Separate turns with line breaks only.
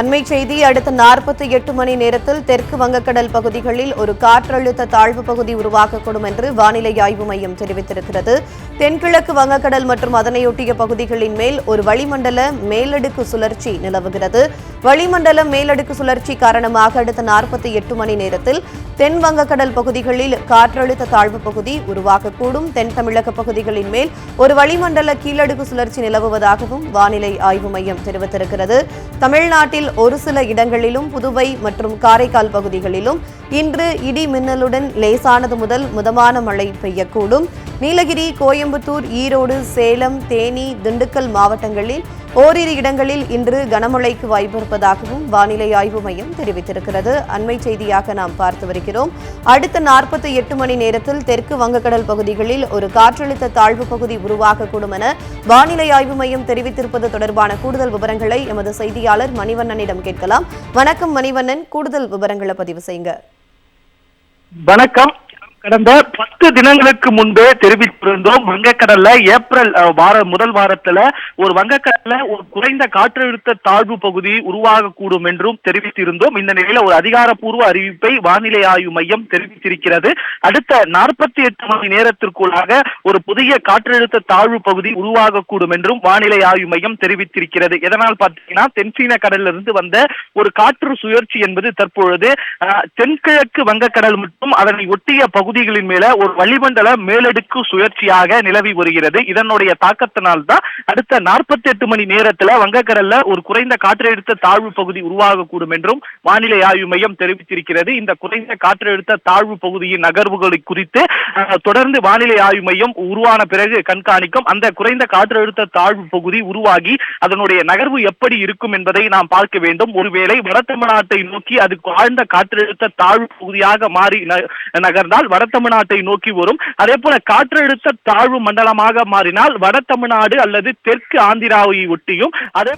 அண்மை செய்தி அடுத்த நாற்பத்தி எட்டு மணி நேரத்தில் தெற்கு வங்கக்கடல் பகுதிகளில் ஒரு காற்றழுத்த தாழ்வு பகுதி உருவாகக்கூடும் என்று வானிலை ஆய்வு மையம் தெரிவித்திருக்கிறது. தென்கிழக்கு வங்கக்கடல் மற்றும் அதனையொட்டிய பகுதிகளின் மேல் ஒரு வளிமண்டல மேலடுக்கு சுழற்சி நிலவுகிறது. வளிமண்டல மேலடுக்கு சுழற்சி காரணமாக அடுத்த நாற்பத்தி எட்டு மணி நேரத்தில் தென் வங்கக்கடல் பகுதிகளில் காற்றழுத்த தாழ்வு பகுதி உருவாகக்கூடும். தென் தமிழக பகுதிகளின் மேல் ஒரு வளிமண்டல கீழடுக்கு சுழற்சி நிலவுவதாகவும் வானிலை ஆய்வு மையம் தெரிவித்திருக்கிறது. தமிழ்நாட்டில் ஒரு சில இடங்களிலும் புதுவை மற்றும் காரைக்கால் பகுதிகளிலும் இன்று இடி மின்னலுடன் லேசானது முதல் மிதமான மழை பெய்யக்கூடும். நீலகிரி கோயம்புத்தூர் ஈரோடு சேலம் தேனி திண்டுக்கல் மாவட்டங்களில் ஓரிரு இடங்களில் இன்று கனமழைக்கு வாய்ப்பிருப்பதாகவும் வானிலை ஆய்வு மையம் தெரிவித்திருக்கிறது. அண்மை செய்தியாக நாம் பார்த்து வருகிறோம். அடுத்த நாற்பத்தி எட்டு மணி நேரத்தில் தெற்கு வங்கக்கடல் பகுதிகளில் ஒரு காற்றழுத்த தாழ்வு பகுதி உருவாகக்கூடும் என வானிலை ஆய்வு மையம் தெரிவித்திருப்பது தொடர்பான கூடுதல் விவரங்களை எமது செய்தியாளர் மணிவண்ணனிடம் கேட்கலாம். வணக்கம் மணிவண்ணன். கூடுதல் விவரங்களை பதிவு செய்யுங்க.
வணக்கம். கடந்த பத்து தினங்களுக்கு முன்பே தெரிவித்திருந்தோம் வங்கக்கடல்ல ஏப்ரல் வார முதல் வாரத்துல ஒரு வங்கக்கடல்ல ஒரு குறைந்த காற்றழுத்த தாழ்வு பகுதி உருவாகக்கூடும் என்றும் தெரிவித்திருந்தோம். இந்த நிலையில ஒரு அதிகாரப்பூர்வ அறிவிப்பை வானிலை ஆய்வு மையம் தெரிவித்திருக்கிறது. அடுத்த நாற்பத்தி எட்டு மணி நேரத்திற்குள்ளாக ஒரு புதிய காற்றழுத்த தாழ்வு பகுதி உருவாகக்கூடும் என்றும் வானிலை ஆய்வு மையம் தெரிவித்திருக்கிறது. எதனால் பார்த்தீங்கன்னா தென்சீன கடல்ல இருந்து வந்த ஒரு காற்று சுழற்சி என்பது தற்பொழுது தென்கிழக்கு வங்கக்கடல் மற்றும் அதனை ஒட்டிய பகுதிகளின் மேல ஒரு வளிமண்டல மேலடுக்கு சுழற்சியாக நிலவி வருகிறது. இதனுடைய தாக்கத்தினால்தான் அடுத்த நாற்பத்தி எட்டு மணி நேரத்துல வங்கக்கடல்ல ஒரு குறைந்த காற்றழுத்த தாழ்வு பகுதி உருவாகக்கூடும் என்றும் வானிலை ஆய்வு மையம் தெரிவித்திருக்கிறது. இந்த குறைந்த காற்றழுத்த தாழ்வு பகுதியின் நகர்வுகளை குறித்து தொடர்ந்து வானிலை ஆய்வு மையம் உருவான பிறகு கண்காணிக்கும் அந்த குறைந்த காற்றழுத்த தாழ்வு பகுதி உருவாகி அதனுடைய நகர்வு எப்படி இருக்கும் என்பதை நாம் பார்க்க வேண்டும். ஒருவேளை வட தமிழ்நாட்டை நோக்கி அது ஆழ்ந்த காற்றழுத்த தாழ்வு பகுதியாக மாறி நகர்ந்தால் வட வட தமிழ்நாட்டை நோக்கி வரும். அதே போல காற்றழுத்த தாழ்வு மண்டலமாக மாறினால் வட தமிழ்நாடு அல்லது தெற்கு ஆந்திராவை ஒட்டியும் அதே